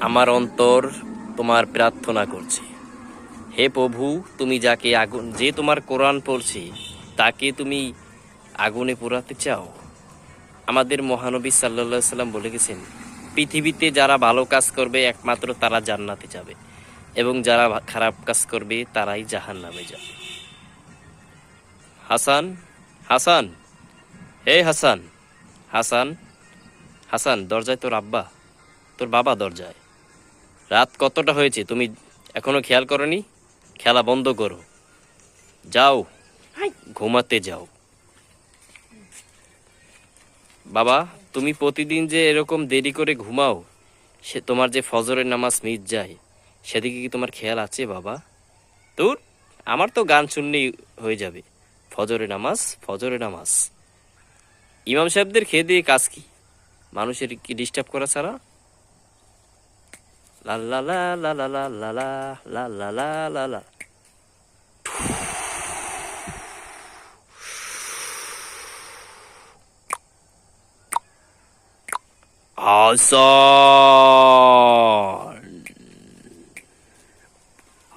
আমার অন্তর তোমার প্রার্থনা করছে। হে প্রভু, তুমি যাকে আগুন, যে তোমার কোরআন পড়ছে, তাকে তুমি আগুনে পোড়াতে চাও? আমাদের মহানবী সাল্লা সাল্লাম বলে গেছেন, পৃথিবীতে যারা ভালো কাজ করবে, একমাত্র তারা জান্নাতে যাবে, এবং যারা খারাপ কাজ করবে, তারাই জাহান নামে যাবে। হাসান হাসান, হে হাসান হাসান হাসান, দরজায় তোর আব্বা, তোর বাবা দরজায়। রাত কতটা হয়েছে তুমি এখনও খেয়াল করনি? খেলা বন্ধ করো। যাও। ঘুমাতে যাও। বাবা তুমি প্রতিদিন যে এরকম দেরি করে ঘুমাও সে তোমার যে ফজরের নামাজ মিস যায় সেদিকে কি তোমার খেয়াল আছে বাবা? তোর আমার তো গান শুনলেই হয়ে যাবে। ফজরে নামাজ ফজরে নামাজ। ইমাম সাহেবদের খেয়ে দিয়ে কাজ কি? মানুষের কি ডিস্টার্ব করা ছাড়া? La la la la la la la la la la la la la. Awesome.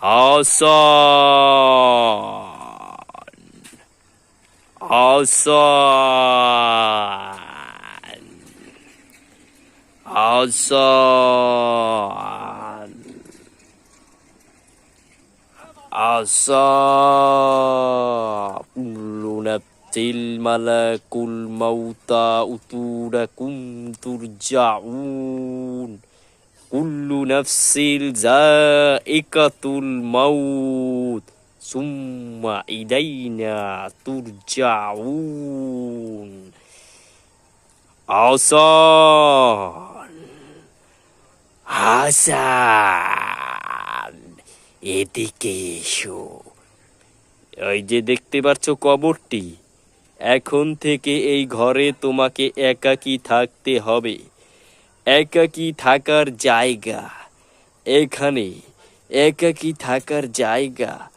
Awesome. Hasan. Hasan. عسى نبت الملك الموتى أتونكم ترجعون. كل نفس زائقة الموت ثم إلينا ترجعون. عسى عسى. এদিকে এসো। ওই যে দেখতে পাচ্ছ কবরটি, এখন থেকে এই ঘরে তোমাকে একাকী থাকতে হবে। একাকী থাকার জায়গা, এখানে একাকী থাকার জায়গা।